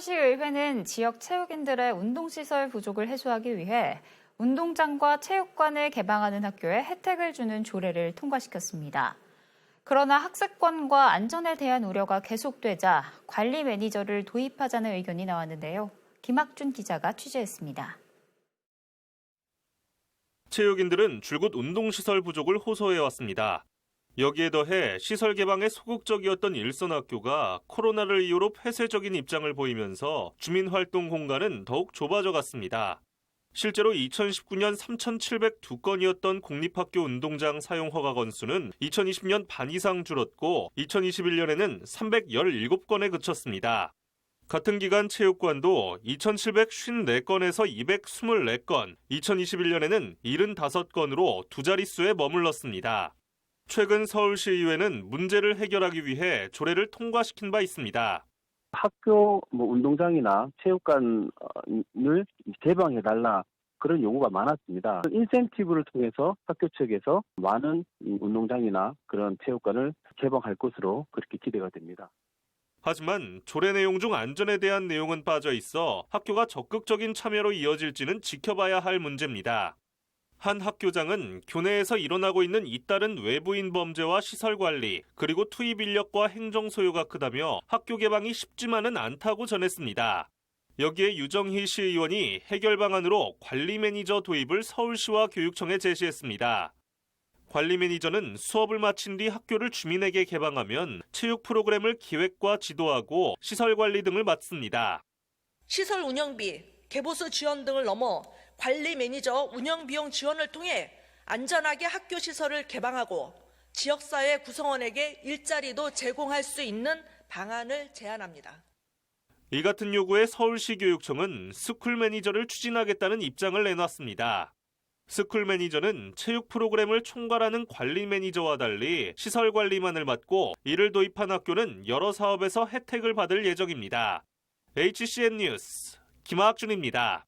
서울시의회는 지역 체육인들의 운동시설 부족을 해소하기 위해 운동장과 체육관을 개방하는 학교에 혜택을 주는 조례를 통과시켰습니다. 그러나 학습권과 안전에 대한 우려가 계속되자 관리 매니저를 도입하자는 의견이 나왔는데요. 김학준 기자가 취재했습니다. 체육인들은 줄곧 운동시설 부족을 호소해왔습니다. 여기에 더해 시설 개방에 소극적이었던 일선 학교가 코로나를 이유로 폐쇄적인 입장을 보이면서 주민 활동 공간은 더욱 좁아져 갔습니다. 실제로 2019년 3,702건이었던 공립학교 운동장 사용 허가 건수는 2020년 반 이상 줄었고 2021년에는 317건에 그쳤습니다. 같은 기간 체육관도 2,754건에서 224건, 2021년에는 75건으로 두 자릿수에 머물렀습니다. 최근 서울시의회는 문제를 해결하기 위해 조례를 통과시킨 바 있습니다. 학교 뭐 운동장이나 체육관을 개방해 달라 그런 요구가 많았습니다. 인센티브를 통해서 학교 측에서 많은 운동장이나 그런 체육관을 개방할 것으로 그렇게 기대가 됩니다. 하지만 조례 내용 중 안전에 대한 내용은 빠져 있어 학교가 적극적인 참여로 이어질지는 지켜봐야 할 문제입니다. 한 학교장은 교내에서 일어나고 있는 잇따른 외부인 범죄와 시설 관리, 그리고 투입 인력과 행정 소요가 크다며 학교 개방이 쉽지만은 않다고 전했습니다. 여기에 유정희 시의원이 해결 방안으로 관리 매니저 도입을 서울시와 교육청에 제시했습니다. 관리 매니저는 수업을 마친 뒤 학교를 주민에게 개방하면 체육 프로그램을 기획과 지도하고 시설 관리 등을 맡습니다. 시설 운영비, 개보수 지원 등을 넘어 관리 매니저 운영 비용 지원을 통해 안전하게 학교 시설을 개방하고 지역사회 구성원에게 일자리도 제공할 수 있는 방안을 제안합니다. 이 같은 요구에 서울시 교육청은 스쿨 매니저를 추진하겠다는 입장을 내놨습니다. 스쿨 매니저는 체육 프로그램을 총괄하는 관리 매니저와 달리 시설 관리만을 맡고 이를 도입한 학교는 여러 사업에서 혜택을 받을 예정입니다. HCN 뉴스 김학준입니다.